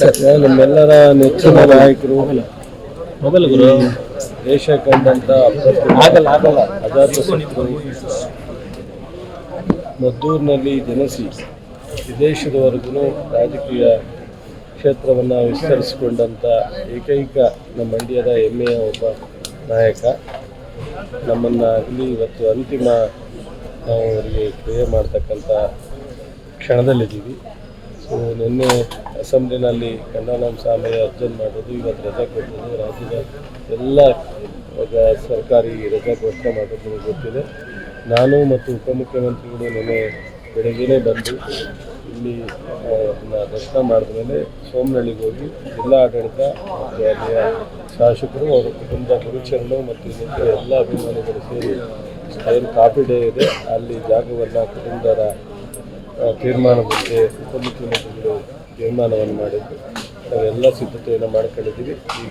ನಮ್ಮೆಲ್ಲರ ನೆಚ್ಚಿನ ನಾಯಕರು ಮೊಬೈಲ್ ಗುರು. ದೇಶ ಕಂಡಂತ ಆಗಲ್ಲ ಆಗಲ್ಲ. ಅಜಾತಶತ್ರು ಮದ್ದೂರಿನಲ್ಲಿ ಜನಿಸಿ ವಿದೇಶದವರೆಗೂ ರಾಜಕೀಯ ಕ್ಷೇತ್ರವನ್ನು ವಿಸ್ತರಿಸಿಕೊಂಡಂಥ ಏಕೈಕ ನಮ್ಮ ಮಂಡ್ಯದ ಹೆಮ್ಮೆಯ ಒಬ್ಬ ನಾಯಕ. ನಮ್ಮನ್ನು ಇಲ್ಲಿ ಇವತ್ತು ಅಂತಿಮ ನಾವು ಅವರಿಗೆ ಕ್ರಿಯೆ ಮಾಡ್ತಕ್ಕಂಥ ಕ್ಷಣದಲ್ಲಿದ್ದೀವಿ. ನಿನ್ನೆ ಅಸೆಂಬ್ಲಿನಲ್ಲಿ ಕನ್ನಡಂ ಸಾಮಯ ಅರ್ಜನ್ ಮಾಡೋದು ಇವತ್ತು ರಜೆ ಕೊಟ್ಟಿದ್ದು. ರಾಜ್ಯದ ಎಲ್ಲ ಸರ್ಕಾರಿ ರಜೆ ಘೋಷಣೆ ಮಾಡೋದು ಗೊತ್ತಿದೆ. ನಾನು ಮತ್ತು ಉಪಮುಖ್ಯಮಂತ್ರಿಗಳು ನಿನ್ನೆ ಬೆಳಗ್ಗೆನೇ ಬಂದು ಇಲ್ಲಿ ದರ್ಶನ ಮಾಡಿದ ಮೇಲೆ ಸೋಮನಹಳ್ಳಿಗೆ ಹೋಗಿ ಜಿಲ್ಲಾ ಆಡಳಿತ ಮತ್ತು ಅಲ್ಲಿಯ ಶಾಸಕರು, ಅವರ ಕುಟುಂಬ ಗುರುಚರಣರು ಮತ್ತು ಇನ್ನಿತರ ಎಲ್ಲ ಅಭಿಮಾನಿಗಳು ಸೇರಿ ಏನು ಕಾಫಿ ಡೇ ಇದೆ. ಅಲ್ಲಿ ಜಾಗವನ್ನು ಕುಟುಂಬದವರ ಆ, ತೀರ್ಮಾನದಂತೆ ಉಪಮುಖ್ಯಮಂತ್ರಿಗಳು ತೀರ್ಮಾನವನ್ನು ಮಾಡಿದ್ದು ನಾವೆಲ್ಲ ಸಿದ್ಧತೆಯನ್ನು ಮಾಡ್ಕೊಂಡಿದ್ದೀವಿ.